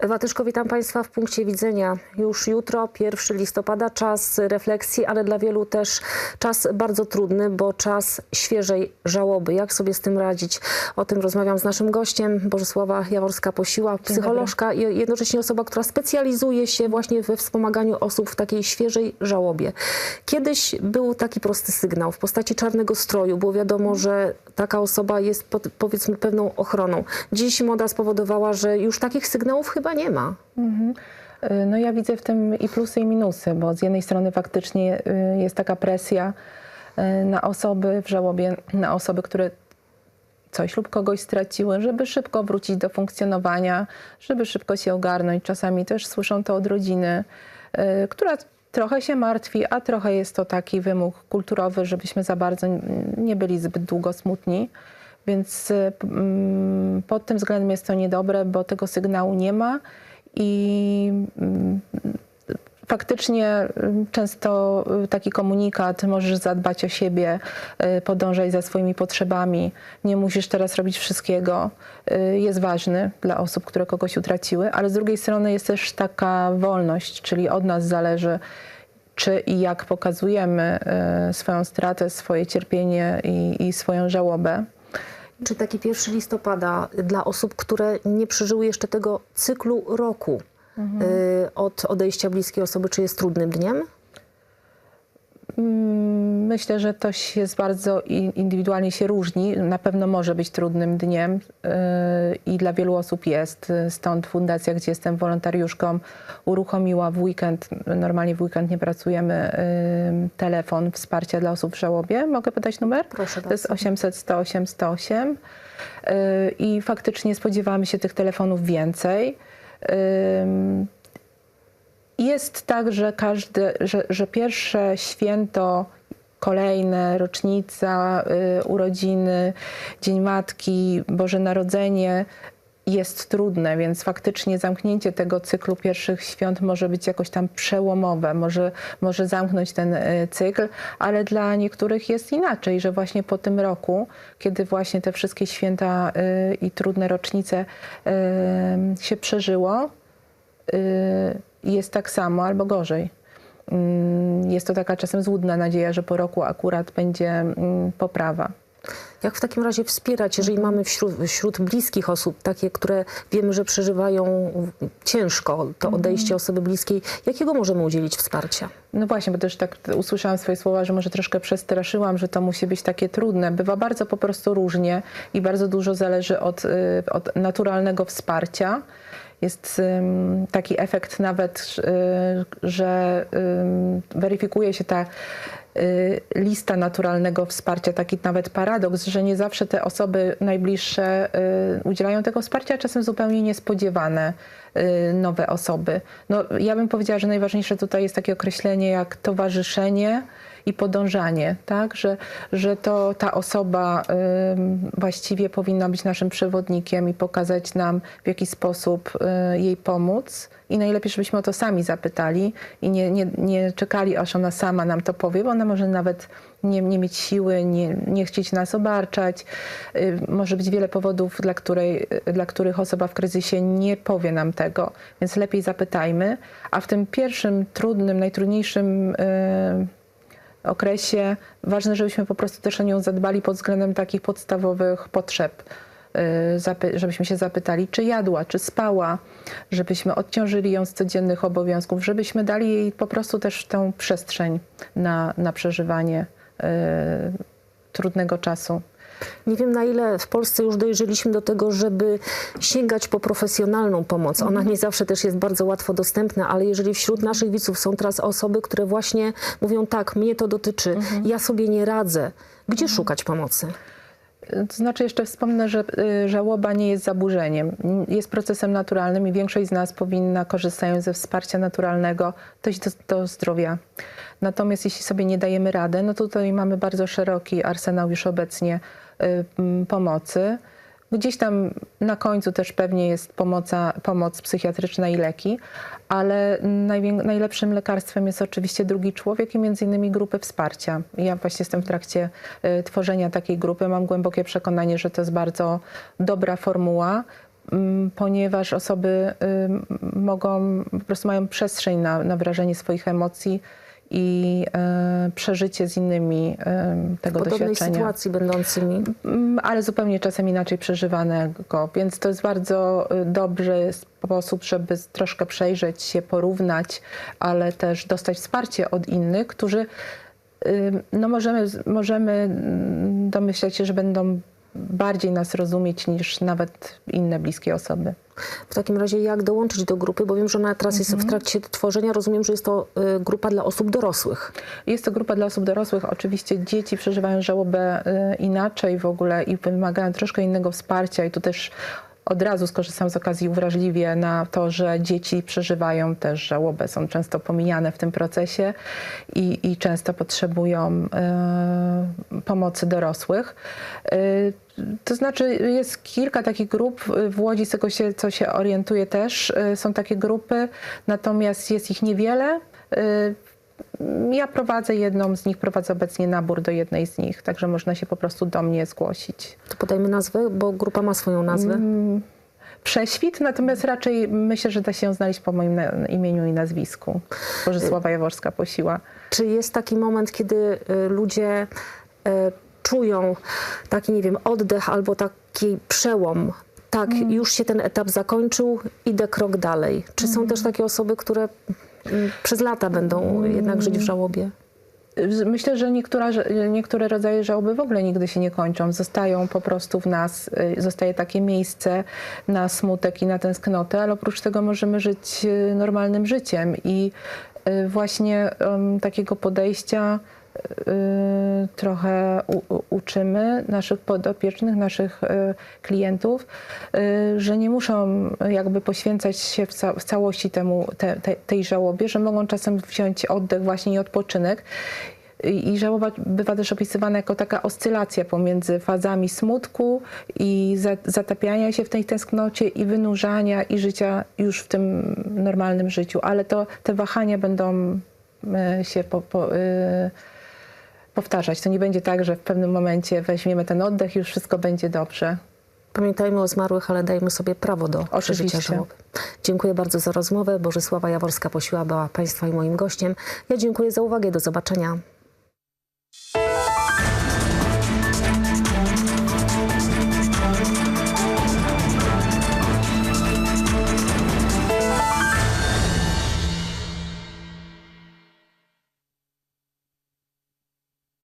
Ewa Tyszko, witam Państwa w punkcie widzenia. Już jutro, 1 listopada, czas refleksji, ale dla wielu też czas bardzo trudny, bo czas świeżej żałoby. Jak sobie z tym radzić? O tym rozmawiam z naszym gościem, Bożesława Jaworska-Posiła, psycholożka i jednocześnie osoba, która specjalizuje się właśnie we wspomaganiu osób w takiej świeżej żałobie. Kiedyś był taki prosty sygnał w postaci czarnego stroju. Było wiadomo, że taka osoba jest pod, powiedzmy pewną ochroną. Dziś moda spowodowała, że już takich sygnałów chyba nie ma. Y, No ja widzę w tym i plusy i minusy, bo z jednej strony faktycznie y, jest taka presja y, na osoby w żałobie, na osoby, które coś lub kogoś straciły, żeby szybko wrócić do funkcjonowania, żeby szybko się ogarnąć. Czasami też słyszą to od rodziny, która trochę się martwi, a trochę jest to taki wymóg kulturowy, żebyśmy za bardzo nie byli zbyt długo smutni. Więc y, mm, pod tym względem jest to niedobre, bo tego sygnału nie ma i mm, faktycznie y, często y, taki komunikat, możesz zadbać o siebie, podążać za swoimi potrzebami, nie musisz teraz robić wszystkiego, jest ważny dla osób, które kogoś utraciły, ale z drugiej strony jest też taka wolność, czyli od nas zależy, czy i jak pokazujemy swoją stratę, swoje cierpienie i, i swoją żałobę. Czy taki 1 listopada dla osób, które nie przeżyły jeszcze tego cyklu roku y, od odejścia bliskiej osoby, czy jest trudnym dniem? Mm, Myślę, że to się jest bardzo indywidualnie się różni. Na pewno może być trudnym dniem yy, i dla wielu osób jest. Stąd fundacja, gdzie jestem wolontariuszką, uruchomiła w weekend, normalnie w weekend nie pracujemy, yy, telefon wsparcia dla osób w żałobie. Mogę podać numer? Proszę To jest bardzo. 800 108 108 Yy, i faktycznie spodziewamy się tych telefonów więcej. Jest tak, że każde, że, że pierwsze święto, kolejne, rocznica, y, urodziny, Dzień Matki, Boże Narodzenie jest trudne, więc faktycznie zamknięcie tego cyklu pierwszych świąt może być jakoś tam przełomowe, może, może zamknąć ten y, cykl, ale dla niektórych jest inaczej, że właśnie po tym roku, kiedy właśnie te wszystkie święta y, i trudne rocznice y, się przeżyło, y, jest tak samo albo gorzej. Mm, Jest to taka czasem złudna nadzieja, że po roku akurat będzie mm, poprawa. Jak w takim razie wspierać, jeżeli mamy wśród, wśród bliskich osób, takie, które wiemy, że przeżywają ciężko to odejście osoby bliskiej, jakiego możemy udzielić wsparcia? No właśnie, bo też tak usłyszałam swoje słowa, że może troszkę przestraszyłam, że to musi być takie trudne. Bywa bardzo po prostu różnie i bardzo dużo zależy od, y, od naturalnego wsparcia. Jest taki efekt nawet, y, że weryfikuje się ta y, lista naturalnego wsparcia, taki nawet paradoks, że nie zawsze te osoby najbliższe y, udzielają tego wsparcia, a czasem zupełnie niespodziewane nowe osoby. No, ja bym powiedziała, że najważniejsze tutaj jest takie określenie jak towarzyszenie i podążanie, tak? że, że to ta osoba właściwie powinna być naszym przewodnikiem i pokazać nam, w jaki sposób y, jej pomóc. I najlepiej, żebyśmy o to sami zapytali i nie, nie, nie czekali, aż ona sama nam to powie, bo ona może nawet nie, nie mieć siły, nie, nie chcieć nas obarczać. Y, Może być wiele powodów, dla, której, dla których osoba w kryzysie nie powie nam tego, więc lepiej zapytajmy. A w tym pierwszym trudnym, najtrudniejszym y, okresie ważne, żebyśmy po prostu też o nią zadbali pod względem takich podstawowych potrzeb. Y, Żebyśmy się zapytali, czy jadła, czy spała, żebyśmy odciążyli ją z codziennych obowiązków, żebyśmy dali jej po prostu też tę przestrzeń na, na przeżywanie y, trudnego czasu. Nie wiem, na ile w Polsce już dojrzeliśmy do tego, żeby sięgać po profesjonalną pomoc. Ona nie zawsze też jest bardzo łatwo dostępna, ale jeżeli wśród naszych widzów są teraz osoby, które właśnie mówią tak, mnie to dotyczy, ja sobie nie radzę, gdzie szukać pomocy? To znaczy jeszcze wspomnę, że y, żałoba nie jest zaburzeniem, jest procesem naturalnym i większość z nas powinna, korzystając ze wsparcia naturalnego, dojść do, do zdrowia. Natomiast jeśli sobie nie dajemy rady, no tutaj mamy bardzo szeroki arsenał już obecnie pomocy. Gdzieś tam na końcu też pewnie jest pomoca, pomoc psychiatryczna i leki, ale najlepszym lekarstwem jest oczywiście drugi człowiek i między innymi grupy wsparcia. Ja właśnie jestem w trakcie y, tworzenia takiej grupy. Mam głębokie przekonanie, że to jest bardzo dobra formuła. ponieważ osoby ym, mogą, po prostu mają przestrzeń na, na wyrażenie swoich emocji i e, przeżycie z innymi em, tego W podobnej doświadczenia. sytuacji będącymi. Mm, ale zupełnie czasem inaczej przeżywanego, więc to jest bardzo y, dobry sposób, żeby troszkę przejrzeć się, porównać, ale też dostać wsparcie od innych, którzy y, no możemy, możemy mm, domyślać się, że będą bardziej nas rozumieć niż nawet inne bliskie osoby. W takim razie jak dołączyć do grupy, bo wiem, że ona teraz jest w Mhm. trakcie tworzenia. Rozumiem, że jest to y, grupa dla osób dorosłych. Jest to grupa dla osób dorosłych. Oczywiście dzieci przeżywają żałobę y, inaczej w ogóle i wymagają troszkę innego wsparcia i tu też od razu skorzystam z okazji uwrażliwie na to, że dzieci przeżywają też żałobę, są często pomijane w tym procesie i, i często potrzebują y, pomocy dorosłych. Y, to znaczy jest kilka takich grup y, w Łodzi, z tego się, co się orientuję też, są takie grupy, natomiast jest ich niewiele. Ja prowadzę jedną z nich, prowadzę obecnie nabór do jednej z nich, także można się po prostu do mnie zgłosić. To podajmy nazwę, bo grupa ma swoją nazwę. Mm, Prześwit, natomiast raczej myślę, że da się ją znaleźć po moim imieniu i nazwisku. Bożesława Jaworska Posiła. Czy jest taki moment, kiedy y, ludzie y, czują taki, nie wiem, oddech albo taki przełom? Tak, Mm. już się ten etap zakończył, idę krok dalej. Czy są Mm. też takie osoby, które przez lata będą jednak żyć w żałobie? Myślę, że niektóra, niektóre rodzaje żałoby w ogóle nigdy się nie kończą. Zostają po prostu w nas, y, zostaje takie miejsce na smutek i na tęsknotę, ale oprócz tego możemy żyć y, normalnym życiem i y, właśnie em, takiego podejścia trochę u, u, uczymy naszych podopiecznych, naszych y, klientów, y, że nie muszą jakby poświęcać się w, ca w całości temu, te, te, tej żałobie, że mogą czasem wziąć oddech właśnie i odpoczynek. I żałoba bywa też opisywana jako taka oscylacja pomiędzy fazami smutku i za, zatapiania się w tej tęsknocie i wynurzania i życia już w tym normalnym życiu. Ale to te wahania będą się po, po, powtarzać. To nie będzie tak, że w pewnym momencie weźmiemy ten oddech i już wszystko będzie dobrze. Pamiętajmy o zmarłych, ale dajmy sobie prawo do przeżycia Oczywiście. żałoby. Dziękuję bardzo za rozmowę. Bożysława Jaworska-Posiła była Państwa i moim gościem. Ja dziękuję za uwagę. Do zobaczenia.